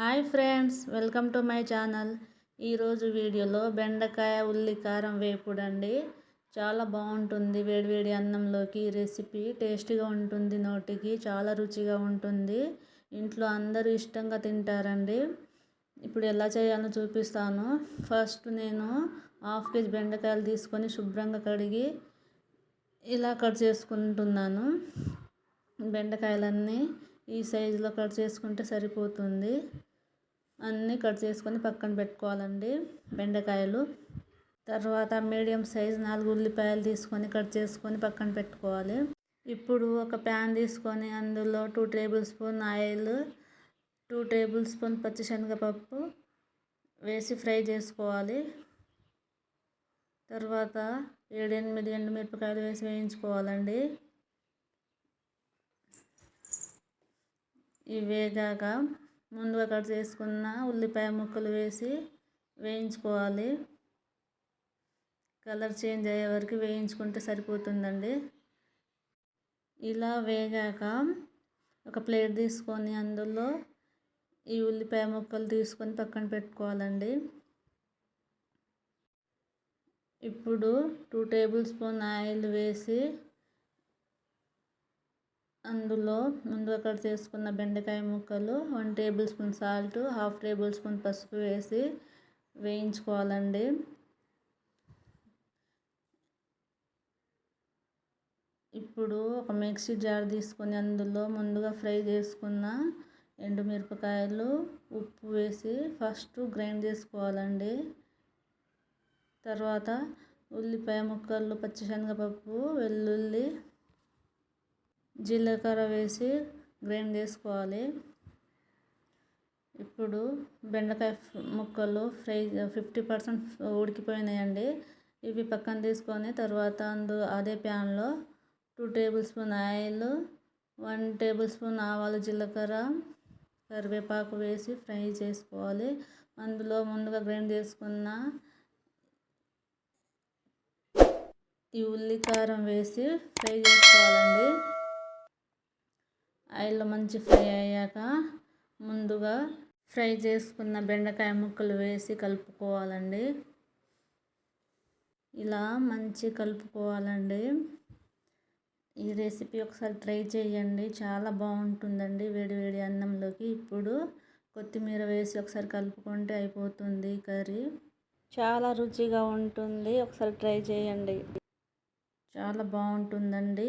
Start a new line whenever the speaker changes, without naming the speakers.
Hi friends welcome to my channel. ఈరోజు వీడియోలో బెండకాయ ఉల్లి కారం వేపుడు అండి చాలా బాగుంటుంది వేడివేడి అన్నంలోకి రెసిపీ. టేస్టీగా ఉంటుంది నోటికి చాలా రుచిగా ఉంటుంది. ఇంట్లో అందరూ ఇష్టంగా తింటారండి. ఇప్పుడు ఎలా చేయాలో చూపిస్తాను. ఫస్ట్ నేను హాఫ్ కేజీ బెండకాయలు తీసుకొని శుభ్రంగా కడిగి ఇలా కట్ చేసుకుంటున్నాను. బెండకాయలన్నీ ఈ సైజులో కట్ చేసుకుంటే సరిపోతుంది. అన్నీ కట్ చేసుకొని పక్కన పెట్టుకోవాలండి బెండకాయలు. తర్వాత మీడియం సైజ్ నాలుగు ఉల్లిపాయలు తీసుకొని కట్ చేసుకొని పక్కన పెట్టుకోవాలి. ఇప్పుడు ఒక ప్యాన్ తీసుకొని అందులో two tablespoon oil two tablespoon పచ్చిశనగపప్పు వేసి ఫ్రై చేసుకోవాలి. తర్వాత ఏడెనిమిది ఎండుమిరపకాయలు వేసి వేయించుకోవాలండి. ఇవి వేగాక ముందుగా కట్ చేసుకున్న ఉల్లిపాయ ముక్కలు వేసి వేయించుకోవాలి. కలర్ చేంజ్ అయ్యే వరకు వేయించుకుంటే సరిపోతుందండి. ఇలా వేగాక ఒక ప్లేట్ తీసుకొని అందులో ఈ ఉల్లిపాయ ముక్కలు తీసుకొని పక్కన పెట్టుకోవాలండి. ఇప్పుడు టూ టేబుల్ స్పూన్ ఆయిల్ వేసి అందులో ముందు అక్కడ చేసుకున్న బెండకాయ ముక్కలు one tablespoon salt half tablespoon పసుపు వేసి వేయించుకోవాలండి. ఇప్పుడు ఒక మిక్సీ జార్ తీసుకొని అందులో ముందుగా ఫ్రై చేసుకున్న ఎండుమిరపకాయలు ఉప్పు వేసి ఫస్ట్ గ్రైండ్ చేసుకోవాలండి. తర్వాత ఉల్లిపాయ ముక్కలు పచ్చిశనగపప్పు వెల్లుల్లి జీలకర్ర వేసి గ్రైండ్ చేసుకోవాలి. ఇప్పుడు బెండకాయ ముక్కలు ఫ్రై ఫిఫ్టీ పర్సెంట్ ఉడికిపోయినాయండి. ఇవి పక్కన తీసుకొని తర్వాత అందు అదే ప్యాన్లో two tablespoon oil one tablespoon ఆవాలు జీలకర్ర కరివేపాకు వేసి ఫ్రై చేసుకోవాలి. అందులో ముందుగా గ్రైండ్ చేసుకున్న ఈ ఉల్లి కారం వేసి ఫ్రై చేసుకోవాలండి. ఆయిల్లో మంచి ఫ్రై అయ్యాక ముందుగా ఫ్రై చేసుకున్న బెండకాయ ముక్కలు వేసి కలుపుకోవాలండి. ఇలా మంచి కలుపుకోవాలండి. ఈ రెసిపీ ఒకసారి ట్రై చేయండి. చాలా బాగుంటుందండి వేడి వేడి అన్నంలోకి. ఇప్పుడు కొత్తిమీర వేసి ఒకసారి కలుపుకుంటే అయిపోతుంది కర్రీ. చాలా రుచిగా ఉంటుంది. ఒకసారి ట్రై చేయండి. చాలా బాగుంటుందండి.